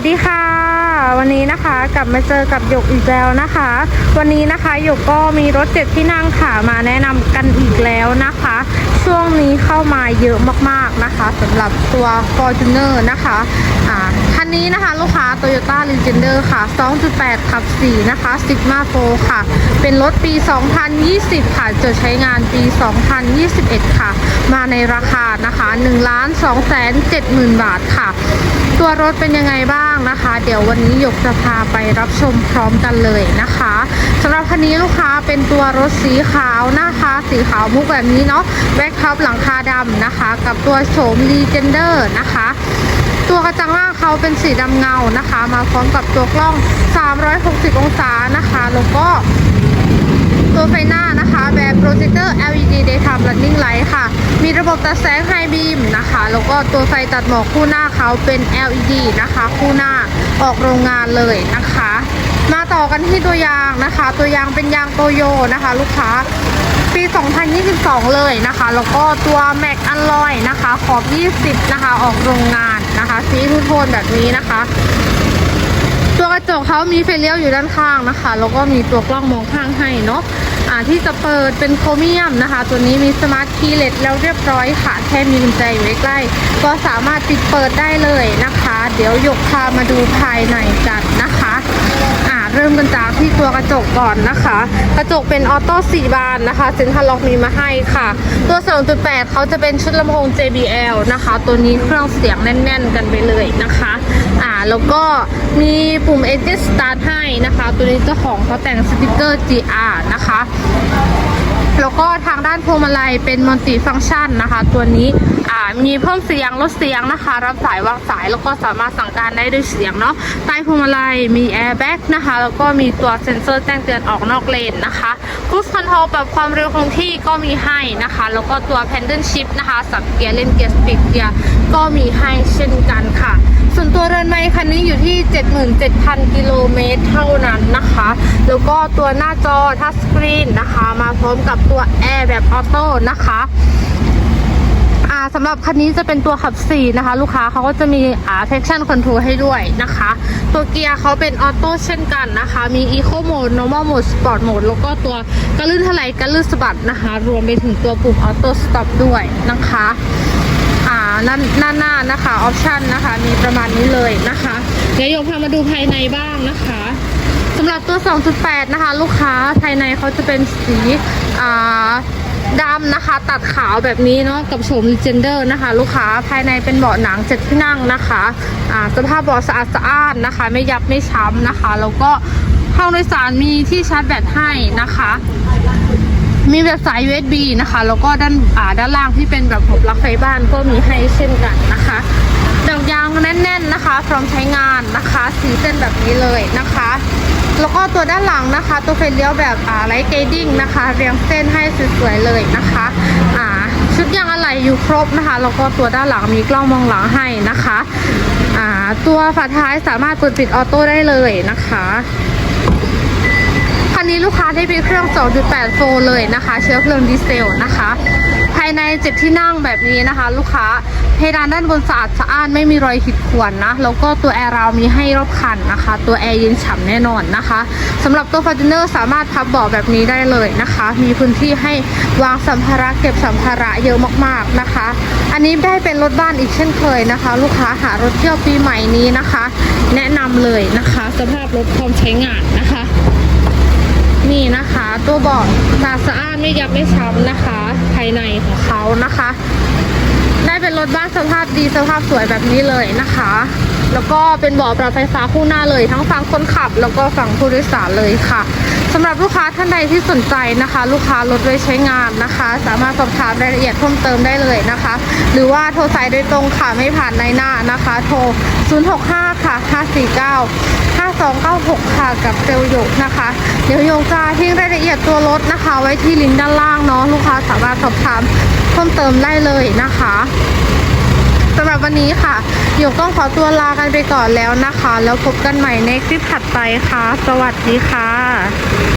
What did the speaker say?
สดีค่ะ วันนี้นะคะกลับมาเจอกับหยกอีกแล้วนะคะ วันนี้นะคะหยกก็มีรถเจ็ดที่นั่งค่ะมาแนะนำกันอีกแล้วนะคะ ช่วงนี้เข้ามาเยอะมากๆนะคะสำหรับตัว Fortuner นะคะอ่าคันนี้นะคะลูกค้า Toyota Legender ค่ะ 2.8 ขับ 4 นะคะ Sigma 4ค่ะ เป็นรถปี 2020 ค่ะจดใช้งานปี 2021 ค่ะ มาในราคานะคะ1 2 7 0 0 0 0 บาทค่ะ ตัวรถเป็นยังไงบ้างนะคะ เดี๋ยววันนี้ยกจะพาไปรับชมพร้อมกันเลยนะคะสำหรับคันนี้ลูกค้าเป็นตัวรถสีขาวนะคะ สีขาวมุกแบบนี้เนาะแบ็คท็อปหลังคาดำนะคะ กับตัวโฉม Legender นะคะ ตัวกระจังล่างเขาเป็นสีดำเงานะคะ มาพร้อมกับตัวกล้อง 360 องศานะคะ แล้วก็ตัวไฟหน้านะคะแบบโปรเจคเตอร์ LED Daytime Running Light ค่ะ มีระบบตัดแสงไฮบีมนะคะ แล้วก็ตัวไฟตัดหมอกคู่หน้าเขาเป็น LED นะคะ คู่หน้าออกโรงงานเลยนะคะ มาต่อกันที่ตัวยางนะคะ ตัวยางเป็นยางโตโยนะคะ ลูกค้า ปี 2022 เลยนะคะ แล้วก็ตัวแม็กอัลลอยนะคะ ขอบ 20 นะคะ ออกโรงงานนะคะ สีทูโทนแบบนี้นะคะ ตัวกระจกเขามีไฟเลี้ยวอยู่ด้านข้างนะคะ แล้วก็มีตัวกล้องมองข้างให้เนาะอ่าที่จะเปิดเป็นโครเมียมนะคะ ตัวนี้มีสมาร์ทคีย์เลสแล้วเรียบร้อยค่ะ แค่มีกุญแจอยู่ใกล้ๆก็สามารถปิดเปิดได้เลยนะคะ เดี๋ยวยกพามาดูภายในกันนะคะ เริ่มกันจากที่ตัวกระจกก่อนนะคะ กระจกเป็นออโต้สี่บานนะคะเซ็นทรัลล็อกมีมาให้ค่ะ ตัว 2.8เขาจะเป็นชุดลำโพง JBL นะคะ ตัวนี้เครื่องเสียงแน่น ๆ กันไปเลยนะคะ อ่าแล้วก็มีปุ่ม Edge Start ให้นะคะ ตัวนี้เจ้าของเขาแต่งสติกเกอร์ GR นะคะ แล้วก็ทางด้านพวงมาลัยเป็นมัลติฟังชันนะคะ ตัวนี้อ่ามีเพิ่มเสียงลดเสียงนะคะ รับสายวางสายแล้วก็สามารถสั่งการได้ด้วยเสียงเนาะใต้พวงมาลัยมีแอร์แบ็กนะคะแล้วก็มีตัวเซ็นเซอร์แจ้งเตือนออกนอกเลนนะคะค u ู e คอนโทรลปรับความเร็วคงที่ก็มีให้นะคะ แล้วก็ตัว Pendant Shift นะคะสับเกียร์เล่นเกียร์สปีดเกียร์ก็มีให้เช่นกันค่ะ ส่วนตัว เรือนไม้คันนี้อยู่ที่ 77,000 กิโลเมตรเท่านั้นนะคะ แล้วก็ตัวหน้าจอทัชสกรีนนะคะ มาพร้อมกับตัวแอร์แบบออโต้นะคะสำหรับคันนี้จะเป็นตัวขับ 4 นะคะ ลูกค้าเขาก็จะมีอ่า traction control ให้ด้วยนะคะ ตัวเกียร์เขาเป็นออโต้เช่นกันนะคะ มี eco mode normal mode sport mode แล้วก็ตัวกระลื่นถลายกระลื่นสะบัดนะคะ รวมไปถึงตัวปุ่ม auto stop ด้วยนะคะ อ่าด้านด้านหน้านะคะออปชันนะคะ มีประมาณนี้เลยนะคะเดี๋ยวโยกพามาดูภายในบ้างนะคะสำหรับตัว 2.8 นะคะ ลูกค้าภายในเขาจะเป็นสีอ่าดำนะคะ ตัดขาวแบบนี้เนาะกับโฉม Legender นะคะ ลูกค้าภายในเป็นเบาะหนังเจ็ดที่นั่งนะคะอ่าสภาพเบาะสะอาดสะอ้านนะคะ ไม่ยับไม่ช้ำนะคะ แล้วก็ห้องโดยสารมีที่ชาร์จแบตให้นะคะ มีแบบสาย USB นะคะ แล้วก็ด้านอ่าด้านล่างที่เป็นแบบหัวปลั๊กไฟบ้านก็มีให้เช่นกันนะคะดอกยางแน่น ๆนะคะ พร้อมใช้งานนะคะสีเส้นแบบนี้เลยนะคะ แล้วก็ตัวด้านหลังนะคะ ตัวไฟเลี้ยวแบบอ่าไลท์เกดิ้งนะคะ เรียงเส้นให้สวยๆเลยนะคะอ่าชุดยางอะไหล่อยู่ครบนะคะแล้วก็ตัวด้านหลังมีกล้องมองหลังให้นะคะอ่าตัวฝาท้ายสามารถเปิดปิดออโต้ได้เลยนะคะ คันนี้ลูกค้าได้เป็นเครื่อง 2.8 โฟร์เลยนะคะ เชื้อเพลิงดีเซลนะคะ ภายในเจ็ดที่นั่งแบบนี้นะคะ ลูกค้าเพดานด้านบนสะอาดสะอ้านไม่มีรอยขีดข่วนนะ แล้วก็ตัวแอร์เรามีให้รอบคันนะคะ ตัวแอร์เย็นฉ่ำแน่นอนนะคะสำหรับตัว Fortuner สามารถพับเบาะแบบนี้ได้เลยนะคะ มีพื้นที่ให้วางสัมภาระเก็บสัมภาระเยอะมากๆนะคะ อันนี้ได้เป็นรถบ้านอีกเช่นเคยนะคะ ลูกค้าหารถเที่ยวปีใหม่นี้นะคะ แนะนำเลยนะคะ สภาพรถพร้อมใช้งานนะคะ นี่นะคะ ตัวเบาะสะอาดสะอานไม่ยับไม่ช้ำนะคะ ภายในของเขานะคะ ได้เป็นรถบ้านสภาพดีสภาพสวยแบบนี้เลยนะคะ แล้วก็เป็นเบาะปรับไฟฟ้าคู่หน้าเลย ทั้งฝั่งคนขับ แล้วก็ฝั่งผู้โดยสารเลยค่ะสำหรับลูกค้าท่านใดที่สนใจนะคะ ลูกค้ารถไว้ใช้งานนะคะ สามารถสอบถามรายละเอียดเพิ่มเติมได้เลยนะคะ หรือว่าโทรสายโดยตรงค่ะไม่ผ่านในหน้านะคะ โทร 065 ค่ะ 549 5296 ค่ะ กับเซลลหยกนะคะ เดี๋ยวโยกจะทิ้งรายละเอียดตัวรถนะคะ ไว้ที่ลิงก์ด้านล่างเนาะลูกค้าสามารถสอบถามเพิ่มเติมได้เลยนะคะสำหรับวันนี้ค่ะโยกต้องขอตัวลากันไปก่อนแล้วนะคะ แล้วพบกันใหม่ในคลิปถัดไปค่ะ สวัสดีค่ะ